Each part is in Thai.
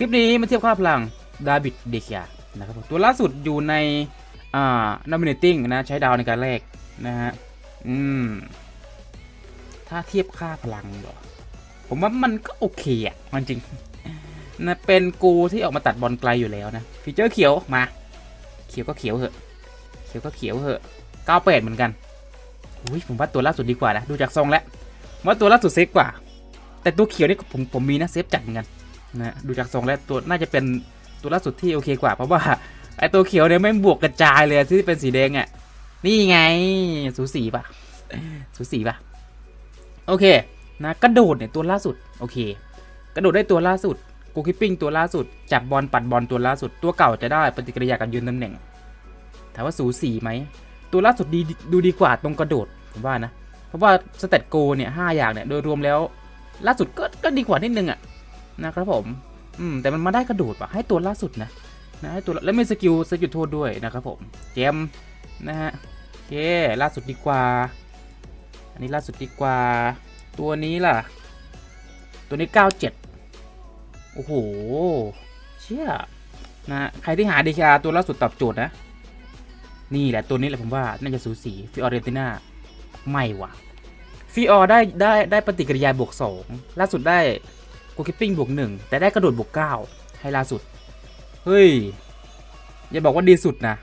คลิปนี้มาเทียบค่าพลังดาบิดเดคิอานะครับตัวล่าสุดอยู่ในอ่า nominating นะ ใช้ดาวในการแลกนะฮะ อืม ถ้าเทียบค่าพลังเหรอ ผมว่ามันก็โอเคอะ มันจริงนะเป็นกูที่ออกมาตัดบอลไกลอยู่แล้วนะ ฟีเจอร์เขียวมา เขียวก็เขียวเหอะ เขียวก็เขียวเหอะ98เหมือนกันอุ้ยผมว่าตัวล่าสุดดีกว่านะ ดูจากทรงแล้วว่าตัวล่าสุดเซฟกว่า แต่ตัวเขียวนี่ผมผมมีนะเซฟจัดเหมือนกัน นะดูจากทรงแล้วตัวน่าจะเป็นตัวล่าสุดที่โอเคกว่า เพราะว่าไอตัวเขียวเนี่ยไม่บวกกระจายเลยที่เป็นสีแดงอะนี่ไงสูสีปะสูสีปะโอเคนะกระโดดเนี่ยตัวล่าสุดโอเค กระโดดได้ตัวล่าสุดกูคิปปิ้งตัวล่าสุดจับบอลปัดบอลตัวล่าสุดตัวเก่าจะได้ปฏิกิริยาการยืนตำแหน่งถามว่าสูสีไหมตัวล่าสุดดีดูดีกว่าตรงกระโดดผมว่านะเพราะว่าสเตตโกเนี่ยห้าอย่างเนี่ยโดยรวมแล้วล่าสุดก็ก็ดีกว่านิดนึงอะ นะครับผม อืม แต่มันมาได้กระโดดว่ะให้ตัวล่าสุดนะนะให้ตัวแล้วมีสกิลสกิลโทษด้วยนะครับผมเจมนะฮะโอเคล่าสุดดีกว่า อันนี้ล่าสุดดีกว่า ตัวนี้ล่ะ ตัวนี้ 97 โอ้โห เชี่ยนะใครที่หา DKR ตัวล่าสุดตอบโจทย์นะ นี่แหละตัวนี้แหละผมว่า น่าจะสูสีฟิออเรนติน่าไม่ว่ะฟิออได้ได้ได้ปฏิกิริยาบวก2ล่าสุดได้ กูคิปปิ้งบวก1แต่ได้กระโดดบวก9ให้ล่าสุด เฮ้ย อย่าบอกว่าดีสุดนะ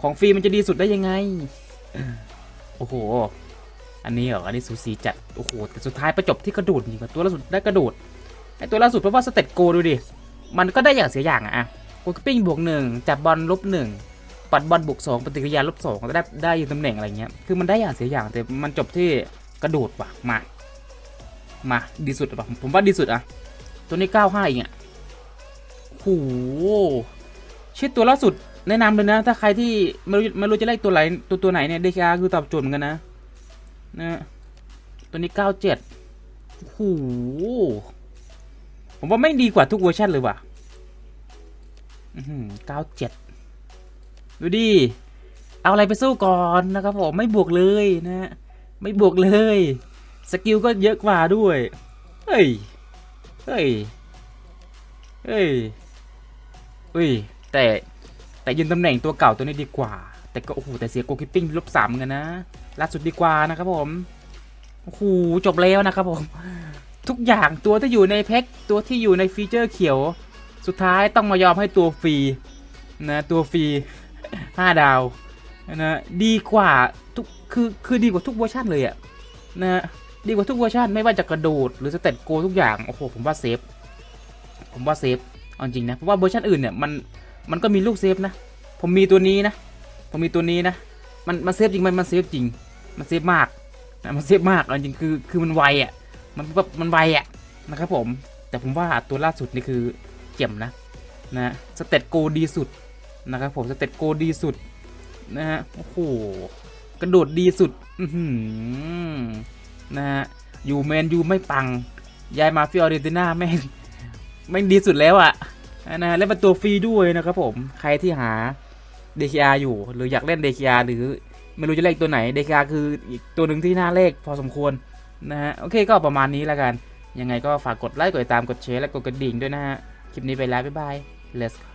ของฟรีมันจะดีสุดได้ยังไง โอ้โห อันนี้เหรอ อันนี้สูสีจัด โอ้โห แต่สุดท้ายประจบที่กระโดดนี่ตัวล่าสุดได้กระโดด ไอตัวล่าสุดเพราะว่าสเตตโกดูดิ มันก็ได้อย่างเสียอย่างอะอะโกคิปปิ้งบวกหนึ่งจับบอลลบหนึ่งปัดบอลบวกสองปฏิกิริยาลบสองได้ได้อยู่ตำแหน่งอะไรเงี้ย คือมันได้อย่างเสียอย่างแต่มันจบที่กระโดดว่ะมา มาดีสุดป่ะผมว่าดีสุดอะตัวนี้เก้าห้าเองอะโหชื่อตัวล่าสุดแนะนำเลยนะ ถ้าใครที่ไม่รู้ไม่รู้จะเล่นตัวไหนตัวตัวไหนเนี่ยเดคาคือตอบโจทย์เหมือนกันนะนะตัวนี้97โอ้โหผมว่าไม่ดีกว่าทุกเวอร์ชันเลยว่ะอือหือ97ดูดิ เอาอะไรไปสู้ก่อนนะครับผม ไม่บวกเลยนะ ไม่บวกเลย สกิลก็เยอะกว่าด้วย เฮ้ย เฮ้ย เฮ้ยเฮ้ย แต่แต่ยืนตำแหน่งตัวเก่าตัวนี้ดีกว่า แต่ก็โอ้โหแต่เสียโกคิปปิ้งลบสามเหมือนกันนะล่าสุดดีกว่านะครับผม โอ้โหจบแล้วนะครับผม ทุกอย่างตัวที่อยู่ในแพ็คตัวที่อยู่ในฟีเจอร์เขียว สุดท้ายต้องมายอมให้ตัวฟรีนะตัวฟรี5ดาวนะดีกว่าทุกคือคือดีกว่าทุกเวอร์ชันเลยอะนะ ดีกว่าทุกเวอร์ชันไม่ว่าจะกระโดดหรือสเตตโกทุกอย่างโอ้โหผมว่าเซฟผมว่าเซฟเอาจริงนะเพราะว่าเวอร์ชันอื่นเนี่ยมันมันก็มีลูกเซฟนะ ผมมีตัวนี้นะ ผมมีตัวนี้นะ มันมันเซฟจริงมันมันเซฟจริง มันเซฟมากนะมันเซฟมากเอาจริงคือคือมันไวอะมันแบบมันไวอะนะครับผมแต่ผมว่าตัวล่าสุดนี่คือเจ็มนะนะสเตตโกดีสุดนะครับผมสเตตโกดีสุดนะฮะโอ้โหกระโดดดีสุด อือหือ นะฮะอยู่แมนยูไม่ปังย้ายมาฟิออเรนติน่าแม่งแม่งดีสุดแล้วอะนะและเป็นตัวฟรีด้วยนะครับผมใครที่หา DKR อาอยู่ หรืออยากเล่น DKR หรือไม่รู้จะเล่นตัวไหน DKR คืออีกตัวหนึ่งที่น่าเลขพอสมควรนะฮะโอเคก็ประมาณนี้แล้วกัน ยังไงก็ฝากกดไลค์กดติดตามกดแชร์และกดกระดิ่งด้วยนะฮะ คลิปนี้ไปแล้ว บ๊ายบาย let's go